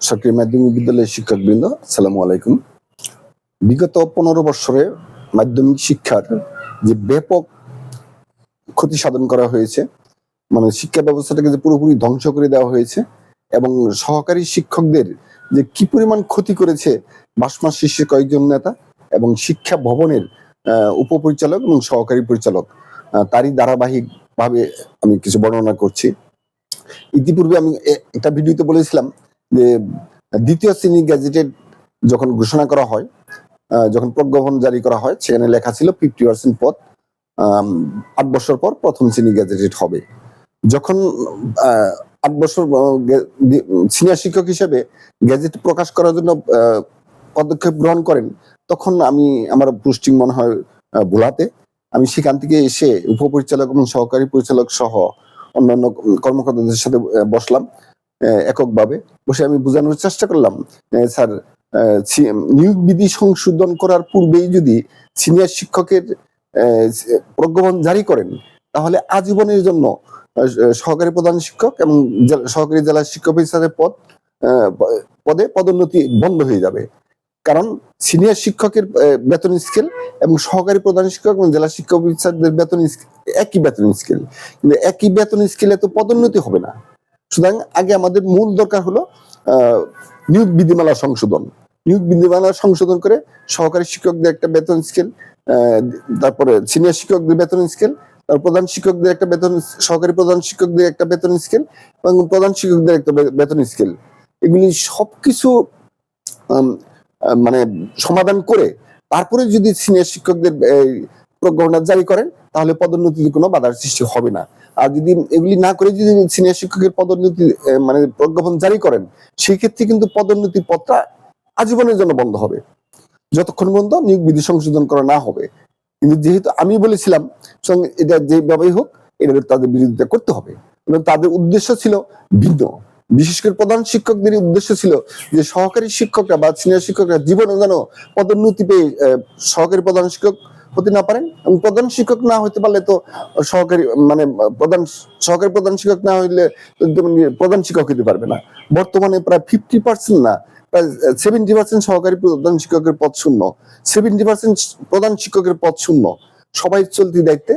সরকারি মাধ্যমিক বিদ্যালয়ের শিক্ষকবৃন্দ, আসসালামু আলাইকুম। বিগত পনেরো বছরে মাধ্যমিক শিক্ষার যে ব্যাপক ক্ষতি সাধন করা হয়েছে মানে শিক্ষা ব্যবস্থাটাকে যে পুরোপুরি ধ্বংস করে দেওয়া হয়েছে, এবং সহকারী শিক্ষকদের যে কি পরিমাণ ক্ষতি করেছে বাসমাস শীর্ষে কয়েকজন নেতা এবং শিক্ষা ভবনের উপপরিচালক এবং সহকারী পরিচালক তারই ধারাবাহিক ভাবে আমি কিছু বর্ণনা করছি। ইতিপূর্বে আমি একটা ভিডিওতে বলেছিলাম যে দ্বিতীয় শ্রেণি গ্যাজেটেড যখন ঘোষণা করা হয় যখন প্রজ্ঞাপন জারি করা হয়, সেখানে লেখা ছিল ফিফটি পার্সেন্ট পদ আট বছর পর প্রথম শ্রেণি গ্যাজেটেড হবে। যখন আট বছর সিনিয়র শিক্ষক হিসেবে গ্যাজেট প্রকাশ করার জন্য পদক্ষেপ গ্রহণ করেন, তখন আমি, আমার পোস্টিং মনে হয় ভোলাতে। আমি সেখান থেকে এসে উপপরিচালক এবং সহকারী পরিচালক সহ অন্যান্য কর্মকর্তাদের সাথে বসলাম। এককভাবে। বসে আমি বোঝানোর চেষ্টা করলাম স্যার নিয়োগ বিধি সংশোধন করার পূর্বেই যদি সিনিয়র শিক্ষকের প্রজ্ঞাপন জারি করেন, তাহলে আজীবনের জন্য সহকারী প্রধান শিক্ষক এবং সহকারী জেলা শিক্ষক অফিসারের পদ পদে পদোন্নতি বন্ধ হয়ে যাবে। কারণ সিনিয়র শিক্ষকের বেতন স্কেল এবং সহকারী প্রধান শিক্ষক এবং জেলা শিক্ষক বেতন একই বেতন স্কেল। কিন্তু একই বেতন স্কেলে তো পদোন্নতি হবে না। সুতরাং আগে আমাদের মূল দরকার হলো নিয়োগ বিধিমালা সংশোধন। নিয়োগ বিধিমালা সংশোধন করে সহকারী শিক্ষকদের একটা বেতন স্কেল তারপরে সিনিয়র শিক্ষকদের বেতন স্কেল তারপর প্রধান শিক্ষকদের একটা বেতন, সহকারী প্রধান শিক্ষকদের একটা বেতন স্কেল এবং প্রধান শিক্ষকদের একটা বেতন স্কেল এগুলি সবকিছু মানে সমাধান করে তারপরে যদি সিনিয়র শিক্ষকদের প্রজ্ঞাপনা জারি করেন তাহলে পদোন্নতিতে কোনো বাধার সৃষ্টি হবে না। আর যদি এগুলি না করে যদি সিনিয়র শিক্ষকের পদোন্নতি মানে প্রজ্ঞাপন জারি করেন সেই ক্ষেত্রে কিন্তু পদোন্নতির পথটা আজীবনের জন্য বন্ধ হবে। যতক্ষণ পর্যন্ত নিয়োগ বিধি সংশোধন করা না হবে। কিন্তু যেহেতু আমি বলেছিলাম সঙ্গে এটা যেভাবেই হোক, এটা তাদের বিরোধিতা করতে হবে। এবং তাদের উদ্দেশ্য ছিল ভিন্ন। বিশেষ করে প্রধান শিক্ষকদের উদ্দেশ্য ছিল যে সহকারী শিক্ষকরা বা সিনিয়র শিক্ষকরা জীবনে যেন পদোন্নতি পেয়ে সহকারী প্রধান শিক্ষক হতে না পারেন প্রধান শিক্ষক না হতে পারলে তো সহকারী মানে প্রধান, সহকারী প্রধান শিক্ষক না হইলে প্রধান শিক্ষক হতে পারবে না। বর্তমানে প্রায় ফিফটি পার্সেন্ট না সেভেন্টি পার্সেন্ট সহকারী প্রধান শিক্ষকের পদ শূন্য। সেভেন্টি পার্সেন্ট প্রধান শিক্ষকের পদ শূন্য। সবাই চলতি দায়িত্বে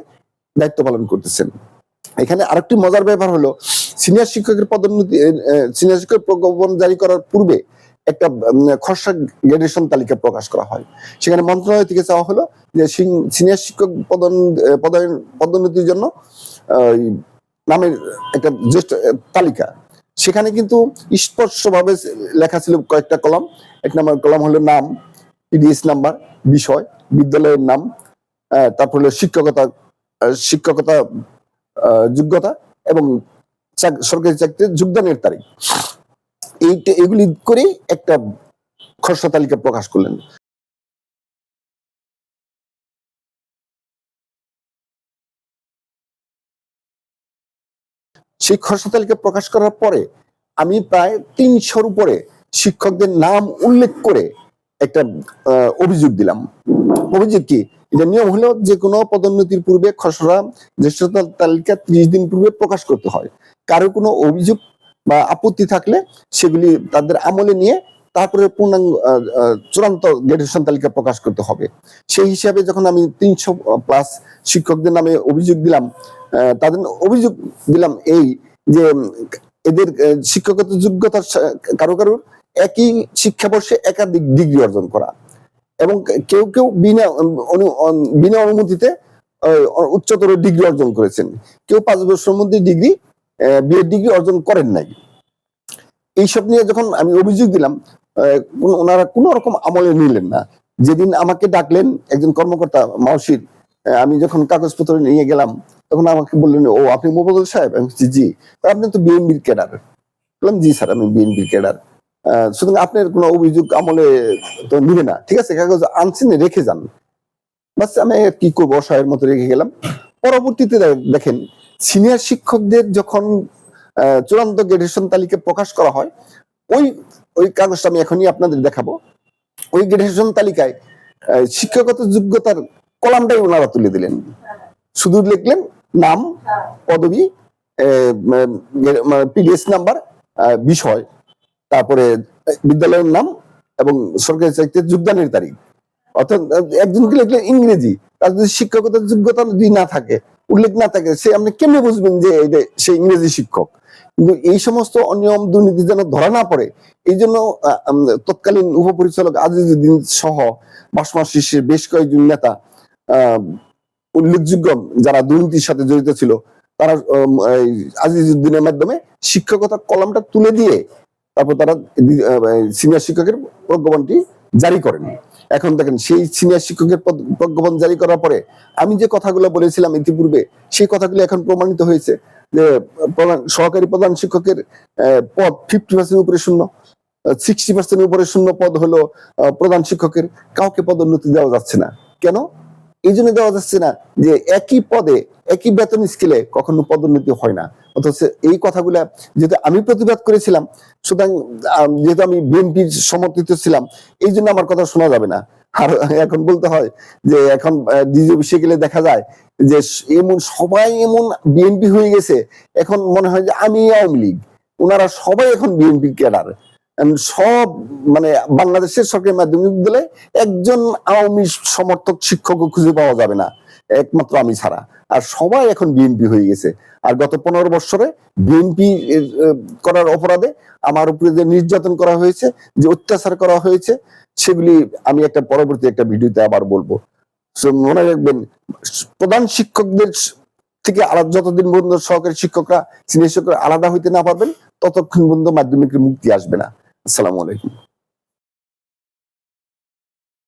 দায়িত্ব পালন করতেছেন। এখানে আরেকটি মজার ব্যাপার হলো সিনিয়র শিক্ষকের পদোন্নতি সিনিয়র শিক্ষক প্রজ্ঞাপন জারি করার পূর্বে একটা খসড়া গ্রেডেশন তালিকা প্রকাশ করা হয়। সেখানে মন্ত্রণালয় থেকে চাওয়া হলো যে সিনিয়র শিক্ষক পদোন পদোন্নতির জন্য নামের একটা জ্যেষ্ঠ তালিকা। সেখানে কিন্তু স্পষ্টভাবে লেখা ছিল কয়েকটা কলম। এক নম্বর কলম হলো নাম, পিডিএস নাম্বার, বিষয়, বিদ্যালয়ের নাম তারপর হলো শিক্ষকতা শিক্ষকতা যোগ্যতা এবং সরকারি চাকরিতে যোগদানের তারিখ। এই এগুলি করে একটা খসড়া তালিকা প্রকাশ করলেন। সেই খসড়া তালিকা প্রকাশ করার পরে আমি প্রায় তিনশোর উপরে শিক্ষকদের নাম উল্লেখ করে একটা অভিযোগ দিলাম। অভিযোগ কি? এটা নিয়ম হলো যে কোনো পদোন্নতির পূর্বে খসড়া জ্যেষ্ঠতা তালিকা ত্রিশ দিন পূর্বে প্রকাশ করতে হয়। কারও কোনো অভিযোগ বা আপত্তি থাকলে সেগুলি তাদের আমলে নিয়ে তারপরে পূর্ণাঙ্গ চূড়ান্ত গ্রেডেশন তালিকা প্রকাশ করতে হবে। সেই হিসাবে যখন আমি তিনশো প্লাস শিক্ষকদের নামে অভিযোগ দিলাম তাদের অভিযোগ দিলাম এই যে, এদের শিক্ষকতা যোগ্যতার কারও কারও একই শিক্ষাবর্ষে একাধিক ডিগ্রি অর্জন করা এবং কেউ কেউ বিনা বিনা অনুমতিতে উচ্চতর ডিগ্রি অর্জন করেছেন। কেউ পাঁচ বছরের মধ্যে ডিগ্রি বিএড ডিগ্রি অর্জন করেন নাই। এইসব নিয়ে যখন আমি অভিযোগ দিলাম ওনারা কোন রকম আমলে নিলেন না। যেদিন আমাকে ডাকলেন একজন কর্মকর্তা মাওসির আহ, আমি যখন কাগজপত্র নিয়ে গেলাম তখন আমাকে বললেন ও আপনি মোবাদল সাহেব? আমি জি। আপনি তো বিএনপির ক্যাডার। বললাম জি স্যার আমি বিএনপির ক্যাডার। সুতরাং আপনার কোনো অভিযোগ আমলে তো নিবে না। ঠিক আছে কাগজ আনছেন রেখে যান। বাস আমি কি করব অসহায়ের মতো রেখে গেলাম। পরবর্তীতে দেখেন সিনিয়র শিক্ষকদের যখন চূড়ান্ত গ্রেডেশন তালিকা প্রকাশ করা হয়, ওই ওই কাগজটা আমি এখনই আপনাদের দেখাবো। ওই গ্রেডেশন তালিকায় শিক্ষাগত যোগ্যতার কলামটাই ওনারা তুলে দিলেন। শুধু লিখলেন নাম, পদবি পিডিএস নাম্বার বিষয়, তারপরে বিদ্যালয়ের নাম এবং সরকারি চাকরিতে যোগদানের তারিখ। অর্থাৎ একজনকে লিখলেন ইংরেজি, তার যদি শিক্ষকতার যোগ্যতা যদি না থাকে উল্লেখ না থাকে, সে আপনি কেমনে বুঝবেন যে এটা সে ইংরেজি শিক্ষক? কিন্তু এই সমস্ত অনিয়ম দুর্নীতি যেন ধরা না পড়ে, এই জন্য তৎকালীন উপপরিচালক আজিজুদ্দিন সহ বাসমা শীর্ষের বেশ কয়েকজন নেতা উল্লেখযোগ্য যারা দুর্নীতির সাথে জড়িত ছিল, তারা আজিজুদ্দিনের মাধ্যমে শিক্ষকতার কলমটা তুলে দিয়ে, তারপর তারা সিনিয়র শিক্ষকের প্রজ্ঞাপনটি জারি করেন। এখন দেখেন, সেই সিনিয়র শিক্ষকের প্রজ্ঞাপন জারি করার পরে আমি যে কথাগুলো বলেছিলাম ইতিপূর্বে, সেই কথাগুলো এখন প্রমাণিত হয়েছে যে প্রধান সহকারী প্রধান শিক্ষকের পদ ফিফটি পার্সেন্ট উপরে শূন্য সিক্সটি পার্সেন্ট উপরে শূন্য পদ হলো প্রধান শিক্ষকের। কাউকে পদোন্নতি দেওয়া যাচ্ছে না। কেন? এই জন্য দেওয়া যাচ্ছে না যে একই পদে, একই বেতন স্কেলে কখনো পদোন্নতি হয় না। অথচ এই কথাগুলা যেহেতু আমি প্রতিবাদ করেছিলাম, সুতরাং যেহেতু আমি বিএনপির সমর্থিত ছিলাম এই জন্য আমার কথা শোনা যাবে না। আর এখন বলতে হয় যে এখন ডিজি অফিসে গেলে দেখা যায় যে এমন, সবাই এমন বিএনপি হয়ে গেছে, এখন মনে হয় যে আমি আওয়ামী লীগ। ওনারা সবাই এখন বিএনপি ক্যাডার সব মানে বাংলাদেশের সরকারি মাধ্যমিক বিদ্যালয়ে একজন আওয়ামী সমর্থক শিক্ষকও খুঁজে পাওয়া যাবে না, একমাত্র আমি ছাড়া। আর সবাই এখন বিএনপি হয়ে গেছে। আর গত পনেরো বছরে বিএনপি করার অপরাধে আমার উপরে যে নির্যাতন করা হয়েছে, যে অত্যাচার করা হয়েছে, সেগুলি আমি একটা পরবর্তী একটা ভিডিওতে আবার বলব। মনে রাখবেন, প্রধান শিক্ষকদের থেকে আলাদা যতদিন পর্যন্ত সহকারী শিক্ষকরা সিনিয়র শিক্ষকরা আলাদা হইতে না পারবেন, ততক্ষণ পর্যন্ত মাধ্যমিকের মুক্তি আসবে না। আসসালামু আলাইকুম।